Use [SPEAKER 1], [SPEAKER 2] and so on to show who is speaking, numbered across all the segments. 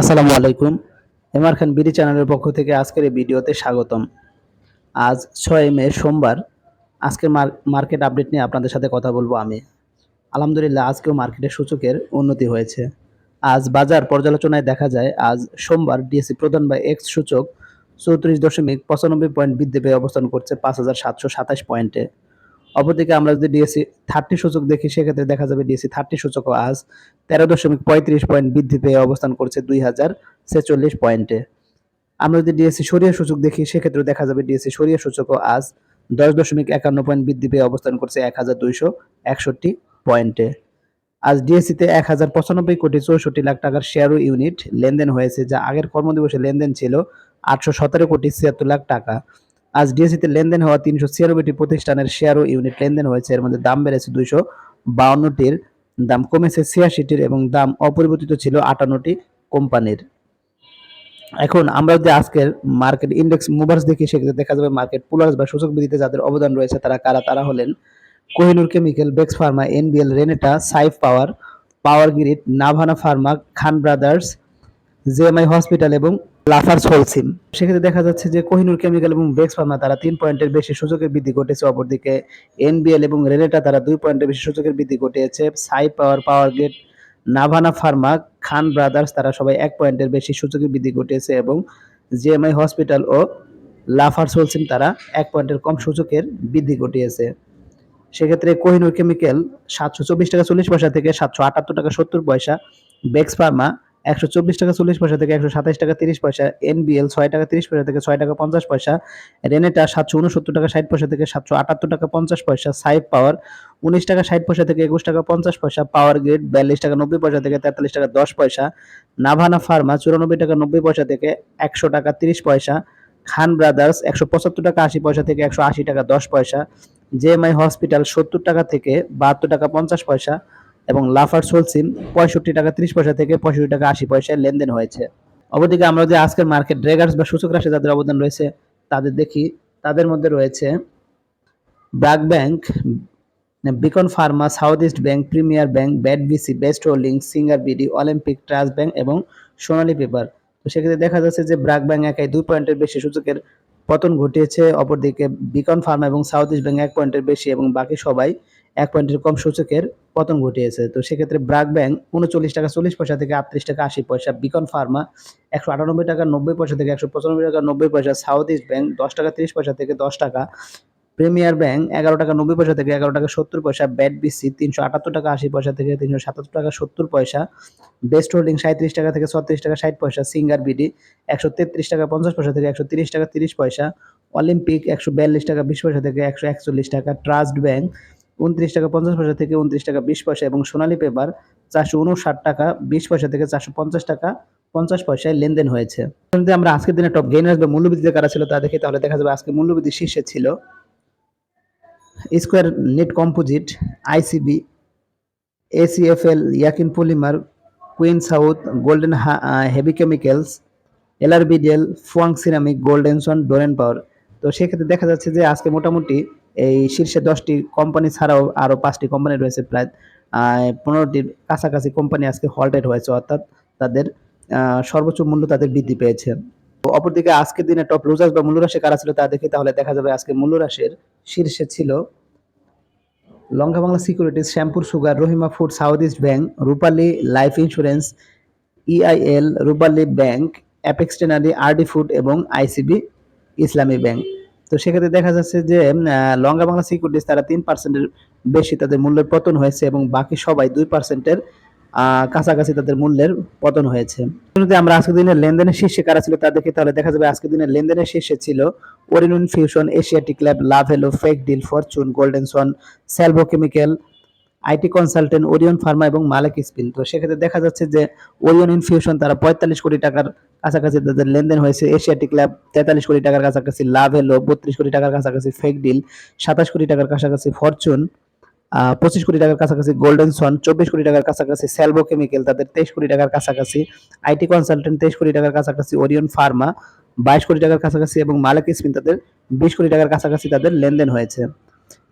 [SPEAKER 1] আসসালামু আলাইকুম। এমআর খান বিডি চ্যানেলের পক্ষ থেকে আজকের এই ভিডিওতে স্বাগতম। আজ ছয় মে সোমবার আজকের মার্কেট আপডেট নিয়ে আপনাদের সাথে কথা বলব আমি। আলহামদুলিল্লাহ, আজকেও মার্কেটের সূচকের উন্নতি হয়েছে। আজ বাজার পর্যালোচনায় দেখা যায়, আজ সোমবার ডিএসসি প্রধান বা এক্স সূচক চৌত্রিশ দশমিক পঁচানব্বই পয়েন্ট বৃদ্ধি পেয়ে অবস্থান করছে পাঁচ হাজার সাতশো সাতাশ পয়েন্টে। অপরদিকে আমরা যদি ডিএসসি থার্টি সূচক দেখি, সেক্ষেত্রে দেখা যাবে ডিএসসি থার্টি সূচকও আজ তেরো দশমিক পঁয়ত্রিশ পয়েন্ট বৃদ্ধি পেয়ে অবস্থান করছে দুই হাজার ছেচল্লিশ পয়েন্টে। আমরা যদি ডিএসসি সরিয়া সূচক দেখি সেক্ষেত্রে দেখা যাবে ডিএসসি সরিয়া সূচকও আজ দশ দশমিক একান্ন পয়েন্ট বৃদ্ধি পেয়ে অবস্থান করছে এক হাজার দুইশো একষট্টি পয়েন্টে। আজ ডিএসসিতে এক হাজার পঁচানব্বই কোটি চৌষট্টি লাখ টাকার শেয়ার ইউনিট লেনদেন হয়েছে, যা আগের কর্মদিবসে লেনদেন ছিল আটশো সতেরো কোটি ছিয়াত্তর লাখ টাকা। আজ ডিএসসিতে লেনদেন হওয়া তিনশো ছিয়ানব্বইটি প্রতিষ্ঠানের শেয়ার ও ইউনিট লেনদেন হয়েছে। এর মধ্যে দাম বেড়েছে দুইশো বাউন্নটির, দাম কমেছে ছিয়াশিটির এবং দাম অপরিবর্তিত ছিল আটান্নটি কোম্পানির। এখন আমরা যদি আজকের মার্কেট ইন্ডেক্স মুভার্স দেখি, সেক্ষেত্রে দেখা যাবে মার্কেট পুলার্স বা সূচক বৃদ্ধিতে যাদের অবদান রয়েছে, তারা কারা? তারা হলেন Kohinoor Chemical Bex Pharma, NBL, Renata, Saif Power Power Grid, Navana Pharma, Khan Brothers JMI Hospital এবং লাফার্স হোলসিম সেক্ষেত্রে দেখা যাচ্ছে যে কোহিনুর কেমিক্যাল এবং বেক্স ফার্মা তারা তিন পয়েন্টের বেশি সুযোগের বৃদ্ধি ঘটেছে অপরদিকে এনবিএল এবং রেনেটা তারা দুই পয়েন্টের বেশি সুযোগের বৃদ্ধি ঘটিয়েছে। সাই পাওয়ার পাওয়ার gate Navana Pharma Khan brothers তারা সবাই এক পয়েন্টের বেশি সুযোগের বৃদ্ধি ঘটিয়েছে এবং জিএমআই হসপিটাল ও লাফার্স হোলসিম তারা এক পয়েন্টের কম সূচকের বৃদ্ধি ঘটিয়েছে। সেক্ষেত্রে কোহিনুর কেমিক্যাল সাতশো চব্বিশ টাকা চল্লিশ পয়সা থেকে সাতশো আটাত্তর টাকা সত্তর পয়সা বেক্স ফার্মা একশো চব্বিশ টাকা চল্লিশ পয়সা থেকে একশো সাতাশ টাকা তিরিশ পয়সা এনবিএল ছয় টাকা তিরিশ পয়সা থেকে ছয় টাকা পঞ্চাশ পয়সা রেনেটা সাতশো উনসত্তর টাকা ষাট পয়সা থেকে সাতশো আটাত্তর টাকা পঞ্চাশ পয়সা সাইফ পাওয়ার উনিশ টাকা ষাট পয়সা থেকে একুশ টাকা পঞ্চাশ পয়সা পাওয়ার গ্রিড বিয়াল্লিশ টাকা নব্বই পয়সা থেকে তেতাল্লিশ টাকা দশ পয়সা নাভানা ফার্মা চুরানব্বই টাকা নব্বই পয়সা থেকে একশো টাকা তিরিশ পয়সা খান ব্রাদার্স একশো পঁচাত্তর টাকা আশি পয়সা থেকে একশো আশি টাকা দশ পয়সা জেএমআই হসপিটাল সত্তর টাকা থেকে বাহাত্তর টাকা পঞ্চাশ পয়সা এবং লাফার সোলসিম পঁয়ষট্টি টাকা ত্রিশ পয়সা থেকে পঁয়ষট্টি টাকা আশি পয়সায় লেনদেন হয়েছে। অবদিকে আমরা যে আজকের মার্কেট ড্রেগার্স বা সূচক রাশি যাদের অবদান রয়েছে, তাদের দেখি, তাদের মধ্যে রয়েছে BRAC Bank, Beacon Pharma, South East Bank, Premier Bank, BAT BC, Best Holding, Singer BD, Olympic, Trust Bank এবং সোনালী পেপার। তো সেক্ষেত্রে দেখা যাচ্ছে যে ব্র্যাক ব্যাংক একাই দুই পয়েন্টের বেশি সূচকের পতন ঘটিয়েছে, অপরদিকে বিকন ফার্মা এবং সাউথ ইস্ট ব্যাংক এক পয়েন্টের বেশি এবং বাকি সবাই এক পয়েন্টের কম সূচকের পতন ঘটিয়েছে। তো সেক্ষেত্রে ব্রাক ব্যাংক উনচল্লিশ টাকা চল্লিশ পয়সা থেকে আটত্রিশ টাকা আশি পয়সা, বিকন ফার্মা একশো আটানব্বই টাকা নব্বই পয়সা থেকে একশো পঁচানব্বই টাকা নব্বই পয়সা, সাউথ ইস্ট ব্যাংক দশ টাকা তিরিশ পয়সা থেকে দশ টাকা, প্রিমিয়ার ব্যাংক এগারো টাকা নব্বই পয়সা থেকে এগারো টাকা সত্তর পয়সা, ব্যাট বিসি তিনশো আটাত্তর টাকা আশি পয়সা থেকে তিনশো সাতাত্তর টাকা সত্তর পয়সা, বেস্ট হোল্ডিং সাঁত্রিশ টাকা থেকে ছত্রিশ টাকা ষাট পয়সা, সিঙ্গার বিডি একশো তেত্রিশ টাকা পঞ্চাশ পয়সা থেকে একশো তিরিশ টাকা তিরিশ পয়সা, অলিম্পিক একশো বিয়াল্লিশ টাকা বিশ পয়সা থেকে একশো একচল্লিশ টাকা, ট্রাস্ট ব্যাংক উনত্রিশ টাকা পঞ্চাশ পয়সা থেকে উনত্রিশ টাকা বিশ পয়সা এবং সোনালী পেপার চারশো উনষাট টাকা, বিশ পয়সা থেকে চারশো পঞ্চাশ টাকা, পঞ্চাশ পয়সায় লেনদেন হয়েছে। আমরা আজকের দিনে টপ গেইনার্স বা মূল্যবৃদ্ধিতে কারা ছিল তা দেখি, তাহলে দেখা যাবে আজকে মূল্যবৃদ্ধি শীর্ষে ছিল Square Net Composite ICB ACFL Yakin Polymer Queen South Golden Heavy Chemicals LRBDL Fuwang Ceramic Golden Son Doreen Power তো সেক্ষেত্রে দেখা যাচ্ছে যে আজকে মোটামুটি এই শীর্ষে দশটি কোম্পানি ছাড়াও আরও পাঁচটি কোম্পানি রয়েছে, প্রায় পনেরোটির কাছাকাছি কোম্পানি আজকে হল্টেড হয়েছে, অর্থাৎ তাদের সর্বোচ্চ মূল্য তাদের বৃদ্ধি পেয়েছে। অপরদিকে আজকের দিনে টপ লুজার্স বা মূল্যরাশি কারা ছিল তা দেখি, তাহলে দেখা যাবে আজকে মূল্যরাশির শীর্ষে ছিল Lanka Bangla Securities Shyampur Sugar Rahima Food South East Bank Rupali Life Insurance EIL Rupali Bank Apex Tannery RD Food এবং আইসিবি ইসলামী ব্যাংক তো সেক্ষেত্রে দেখা যাচ্ছে যে লঙ্গা বাংলা সিকিউরিটিস তারা তিন পার্সেন্টের বেশি তাদের মূল্যের পতন হয়েছে এবং বাকি সবাই দুই পার্সেন্টের কাছাকাছি তাদের মূল্যের পতন হয়েছে। যদি আমরা আজকের দিনের লেনদেনের শীর্ষে কারা ছিল তাদেরকে তাহলে দেখা যাবে আজকের দিনের লেনদেনের শীর্ষে ছিল ওরিনুন ফিউশন এশিয়াটিক ল্যাব লাভেলো ফেক deal Fortune Golden Son Salvo Chemical IT Consultant Orion Pharma এবং মালিক স্পিন তো সেক্ষেত্রে দেখা যাচ্ছে যে ওরিয়ন ইনফিউশন তারা পঁয়তাল্লিশ কোটি টাকার কাছাকাছি তাদের লেনদেন হয়েছে এশিয়াটিক ল্যাব তেতাল্লিশ কোটি টাকার কাছাকাছি লাভ এলো বত্রিশ কোটি টাকার কাছাকাছি ফেক ডিল সাতাশ কোটি টাকার কাছাকাছি ফরচুন পঁচিশ কোটি টাকার কাছাকাছি গোল্ডেন সন চব্বিশ কোটি টাকার কাছাকাছি স্যালভো কেমিক্যাল তাদের তেইশ কোটি টাকার কাছাকাছি আইটি কনসালটেন্ট তেইশ কোটি টাকার কাছাকাছি ওরিয়ন ফার্মা বাইশ কোটি টাকার কাছাকাছি এবং মালিক স্পিন তাদের বিশ কোটি টাকার কাছাকাছি তাদের লেনদেন হয়েছে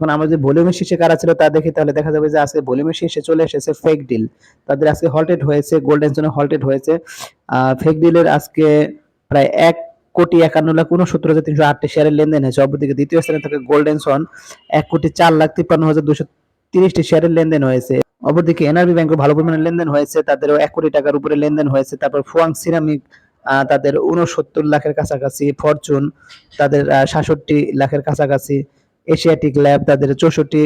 [SPEAKER 1] এখন যদি ভলিউমের শীর্ষে কারা ছিল তা দেখি, তাহলে দেখা যাবে যে আজকে ভলিউমের শীর্ষে চলে এসেছে ফেক ডিল তাদের আজকে হল্টেড হয়েছে গোল্ডেন জোনে হল্টেড হয়েছে। ফেক ডিলের আজকে প্রায় এক কোটি একান্ন লাখ উনসত্তর হাজার তিনশো আটটি শেয়ারের লেনদেন হয়েছে। অপরদিকে দ্বিতীয় স্থানে থাকে গোল্ডেন সন এক কোটি চার লাখ তিপ্পান্ন হাজার দুশো তিরিশটি শেয়ারের লেনদেন হয়েছে। অপরদিকে এনআরবি ব্যাংকে ভালো পরিমাণে লেনদেন হয়েছে, তাদেরও এক কোটি টাকার উপরে লেনদেন হয়েছে। তারপর ফুয়াং সিরামিক তাদের উনসত্তর লাখের কাছাকাছি ফরচুন তাদের সাতষট্টি লাখের কাছাকাছি। এশিয়াটিক ল্যাব তাদের চৌষট্টি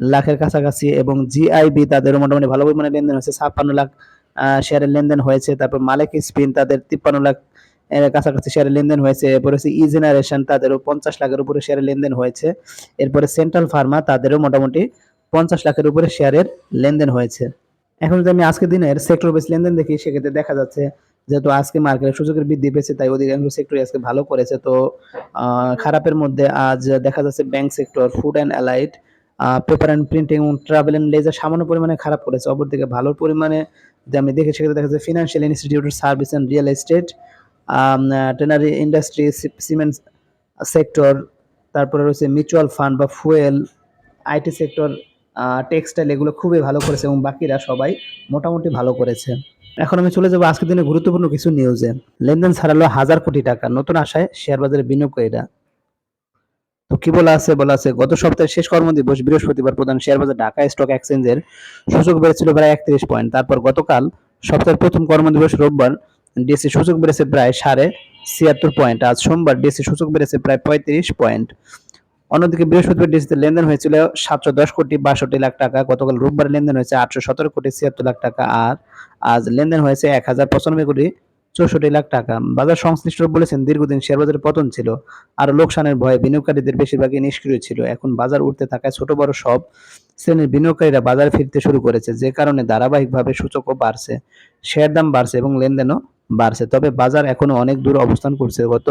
[SPEAKER 1] লাখের কাছাকাছি এবং জিআইবি তাদের মোটামুটি ভালো পরিমাণে লেনদেন হয়েছে, ছাপ্পান্ন লাখ শেয়ারের লেনদেন হয়েছে, তারপর মালিক স্পিন তাদের তিপ্পান্ন লাখ কাছাকাছি শেয়ারের লেনদেন হয়েছে, এরপর হচ্ছে ই জেনারেশন তাদেরও পঞ্চাশ লাখের উপরে শেয়ারের লেনদেন হয়েছে, এরপরে সেন্ট্রাল ফার্মা তাদেরও মোটামুটি পঞ্চাশ লাখের উপরে শেয়ারের লেনদেন হয়েছে। এখন যদি আমি আজকের দিনের সেক্টর বেস লেনদেন দেখি, সেক্ষেত্রে দেখা যাচ্ছে যেহেতু আজকে মার্কেটে সুযোগের বৃদ্ধি পেয়েছে, তাই অধিকাংশ সেক্টর আজকে ভালো করেছে। তো খারাপের মধ্যে আজ দেখা যাচ্ছে bank sector food and allied paper and printing এবং ট্রাভেল অ্যান্ড লেজার সামান্য পরিমাণে খারাপ করেছে। অপরদিকে ভালো পরিমাণে যদি আমি দেখি সেক্ষেত্রে দেখা যাচ্ছে financial institute service and real estate tannery industry cement sector তারপরে রয়েছে মিউচুয়াল ফান্ড বা ফুয়েল আইটি সেক্টর টেক্সটাইল এগুলো খুবই ভালো করেছে এবং বাকিরা সবাই মোটামুটি ভালো করেছে। এখন আমি চলে যাব আজকের দিনে গুরুত্বপূর্ণ কিছু নিউজে লেনদেন ছাড়ালো হাজার কোটি টাকা। নতুন আশায় শেয়ার বাজারে বিনিয়োগকারীরা তো কি বলা আছে বলা আছে। গত সপ্তাহের শেষ কর্মদিবস, বৃহস্পতিবার প্রধান শেয়ার বাজার ঢাকা স্টক এক্সচেঞ্জের সূচক বেড়েছিল প্রায় একত্রিশ পয়েন্ট তারপর গতকাল সপ্তাহের প্রথম কর্মদিবস রোববার ডিএসসি সূচক বেড়েছে প্রায় সাড়ে ছিয়াত্তর পয়েন্ট আজ সোমবার ডিএসসি সূচক বেড়েছে প্রায় পঁয়ত্রিশ পয়েন্ট অন্যদিকে বৃহস্পতিবার ডিএসসিতে লেনদেন হয়েছিল সাতশো দশ কোটি বাষট্টি লাখ টাকা। গতকাল রোববার লেনদেন হয়েছে আটশো সতেরো কোটি ছিয়াত্তর লাখ টাকা আর আজ লেনদেন হয়েছে এক হাজার পঁচানব্বই কোটি চৌষট্টি লাখ টাকা। বাজার সংশ্লিষ্টরা বলেছেন, দীর্ঘদিন শেয়ার বাজারে পতন ছিল আর লোকসানের ভয়ে বিনিয়োগকারীদের বেশিরভাগই নিষ্ক্রিয় ছিল। এখন বাজার উঠতে থাকায় ছোট বড় সব শ্রেণির বিনিয়োগকারীরা বাজারে ফিরতে শুরু করেছে, যে কারণে ধারাবাহিকভাবে সূচকও বাড়ছে, শেয়ার দাম বাড়ছে এবং লেনদেনও বাড়ছে। তবে বাজার এখনও অনেক দূর অবস্থান করছে। গত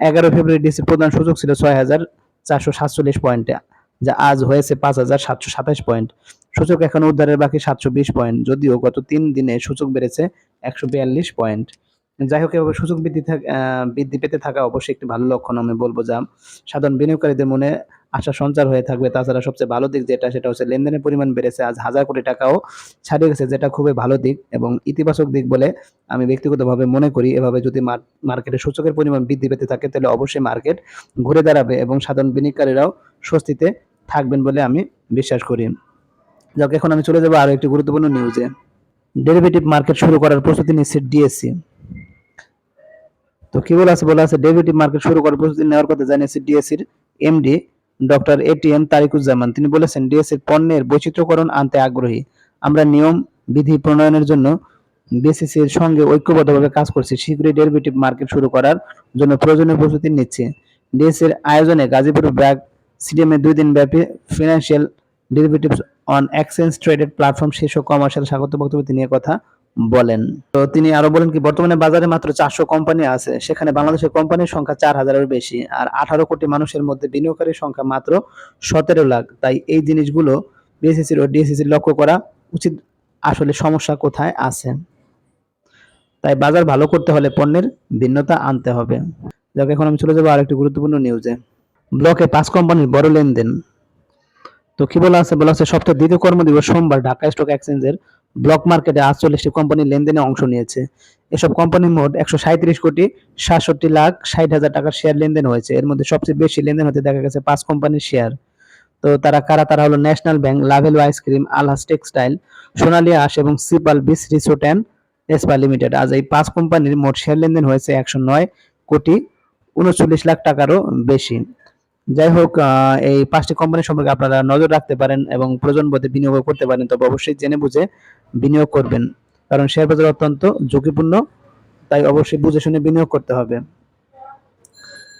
[SPEAKER 1] এগারো ফেব্রুয়ারি ডিসির প্রধান সূচক ছিল ছয় হাজার চারশো সাতচল্লিশ পয়েন্টে যা আজ হয়েছে পাঁচ হাজার সাতশো সাতাশ পয়েন্ট সূচক এখন উদ্ধারের বাকি সাতশো বিশ পয়েন্ট যদিও গত তিন দিনে সূচক বেড়েছে একশো বিয়াল্লিশ পয়েন্ট যাই হোক, এভাবে সূচক বৃদ্ধি বৃদ্ধি পেতে থাকা অবশ্যই একটি ভালো লক্ষণ আমি বলব যা সাধারণ বিনিয়োগকারীদের মনে আশা সঞ্চার হয়ে থাকবে। তাছাড়া সবচেয়ে ভালো দিক যেটা, সেটা হচ্ছে লেনদেনের পরিমাণ বেড়েছে। আজ হাজার কোটি টাকাও ছাড়িয়ে গেছে, যেটা খুবই ভালো দিক এবং ইতিবাচক দিক বলে আমি ব্যক্তিগতভাবে মনে করি। এভাবে যদি মার্কেটে সূচকের পরিমাণ বৃদ্ধি পেতে থাকে, তাহলে অবশ্যই মার্কেট ঘুরে দাঁড়াবে এবং সাধারণ বিনিয়োগকারীরাও স্বস্তিতে থাকবেন বলে আমি বিশ্বাস করি। যাক, এখন আমি চলে যাব আরও একটি গুরুত্বপূর্ণ নিউজে ডেরিভেটিভ মার্কেট শুরু করার প্রস্তুতি নিচ্ছে ডিএসসি। তো কি বলা আছে? বলা আছে, ডেরিভেটিভ মার্কেট শুরু করার প্রস্তুতি নেওয়ার কথা জানিয়েছে ডিএসসির এমডি ডক্টর এটিএম তারিকুজ্জামান। তিনি বলেছেন ডিএসসির পণ্যের বৈচিত্র্যকরণ আনতে আগ্রহী। আমরা নিয়ম, বিধি প্রণয়নের জন্য বিসিসির সঙ্গে ঐক্যবদ্ধভাবে কাজ করছি। শীঘ্রই ডেরিভেটিভ মার্কেট শুরু করার জন্য প্রয়োজনীয় প্রস্তুতি নিচ্ছে। ডিএসসির আয়োজনে গাজীপুর ব্র্যাক স্টেডিয়ামে দুই দিন ব্যাপী financial derivatives on exchange traded platform শীর্ষক কমার্শিয়াল স্বাগত বক্তব্য এ কথা বলেন। তো তিনি আরও বলেন কি, বর্তমানে বাজারে মাত্র চারশো কোম্পানি আছে, সেখানে বাংলাদেশের কোম্পানির সংখ্যা চার হাজারের বেশি, আর আঠারো কোটি মানুষের মধ্যে বিনিয়োগকারীর সংখ্যা মাত্র সতেরো লাখ। তাই এই জিনিসগুলো বিএসসিসির ও ডিএসসিসির লক্ষ্য করা উচিত আসলে সমস্যা কোথায় আছে। তাই বাজার ভালো করতে হলে পণ্যের ভিন্নতা আনতে হবে। যাক, এখন আমি চলে যাব আরেকটি গুরুত্বপূর্ণ নিউজে ব্লকে পাঁচ কোম্পানির বড় লেনদেন। তো কি বলা আছে? বলা আছে সপ্তাহের দ্বিতীয় কর্মদিবস সোমবার ঢাকা স্টক এক্সচেঞ্জের ব্লক মার্কেটে আটচল্লিশটি কোম্পানি লেনদেনে অংশ নিয়েছে। এসব কোম্পানি মোট একশো সাঁত্রিশ কোটি সাতষট্টি লাখ ষাট হাজার টাকার শেয়ার লেনদেন হয়েছে। এর মধ্যে সবচেয়ে বেশি লেনদেন হতে দেখা গেছে পাঁচ কোম্পানির শেয়ার। তো তারা কারা? তারা হলো National Bank, Lovello Ice Cream, Alhaj Textile, Sonali Aansh এবং Sea Pearl Beach Resort and Spa Limited. আজ এই পাঁচ কোম্পানির মোট শেয়ার লেনদেন হয়েছে একশো নয় কোটি উনচল্লিশ লাখ টাকারও বেশি। যাই হোক এই পাঁচটি কোম্পানি সম্পর্কে আপনারা নজর রাখতে পারেন এবং প্রয়োজন বোধে বিনিয়োগ করতে পারেন, তবে অবশ্যই জেনে বুঝে বিনিয়োগ করবেন। কারণ শেয়ার বাজার অত্যন্ত ঝুঁকিপূর্ণ, তাই অবশ্যই বুঝে শুনে বিনিয়োগ করতে হবে।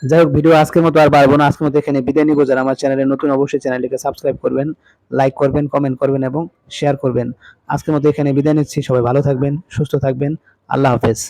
[SPEAKER 1] যাই হোক, ভিডিও আজকের মতো আর বাড়বো না। আজকের মতো এখানে বিদায় নিব। যারা আমার চ্যানেলে নতুন, অবশ্যই চ্যানেলটিকে সাবস্ক্রাইব করবেন লাইক করবেন কমেন্ট করবেন এবং শেয়ার করবেন। আজকের মতো এখানে বিদায় নিচ্ছি। সবাই ভালো থাকবেন, সুস্থ থাকবেন। আল্লাহ হাফেজ।